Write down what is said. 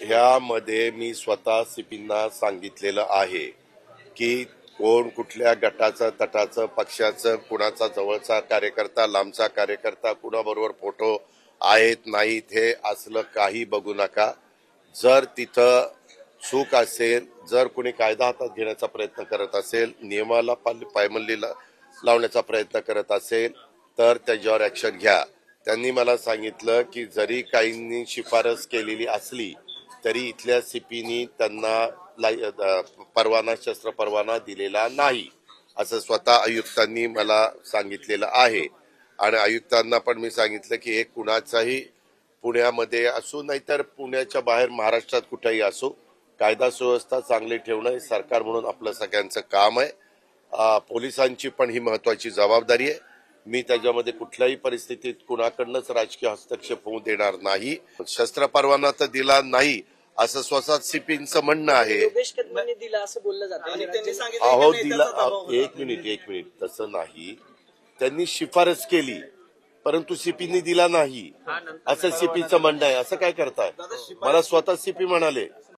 ह्यामध्ये मी स्वतः सिपींना सांगितलेलं आहे की कोण कुठल्या गटाचं तटाचं पक्षाचं कुणाचा जवळचा कार्यकर्ता लांबचा कार्यकर्ता कुणाबरोबर फोटो आहेत नाहीत हे असलं काही बघू नका. जर तिथं चूक असेल जर कुणी कायदा हातात घेण्याचा प्रयत्न करत असेल नियमाला पाल- पायमल्लीला लावण्याचा प्रयत्न करत असेल तर त्याच्यावर ॲक्शन घ्या. त्यांनी मला सांगितलं की जरी काहींनी शिफारस केलेली असली तरी इथल्या सीपीनी त्यांना लाई- परवाना शस्त्र परवाना दिलेला नाही असं स्वतः आयुक्तांनी मला सांगितलेलं आहे. आणि आयुक्तांना पण मी सांगितलं की हे कुणाचाही पुण्यामध्ये असो नाहीतर पुण्याच्या बाहेर महाराष्ट्रात कुठेही असो कायदा सुव्यवस्था चांगली ठेवणं हे सरकार म्हणून आपलं सगळ्यांचं काम आहे. पोलिसांची पण ही महत्वाची जबाबदारी आहे. मी त्याच्यामध्ये कुठल्याही परिस्थितीत कुणाकडनंच राजकीय हस्तक्षेप होऊ देणार नाही. शस्त्र परवाना तर दिला नाही असं स्वतः सिपींचं म्हणणं आहे. योगेश कदमांनी दिला असं बोललं जातं. आणि त्यांनी राज्य- सांगितलं अहो दिला. एक मिनिट एक मिनिट. तसं नाही. त्यांनी शिफारस केली परंतु सीपीनी दिला नाही. असं सीपीचं म्हणणं आहे. असं काय करताय? मला स्वतः सीपी म्हणाले.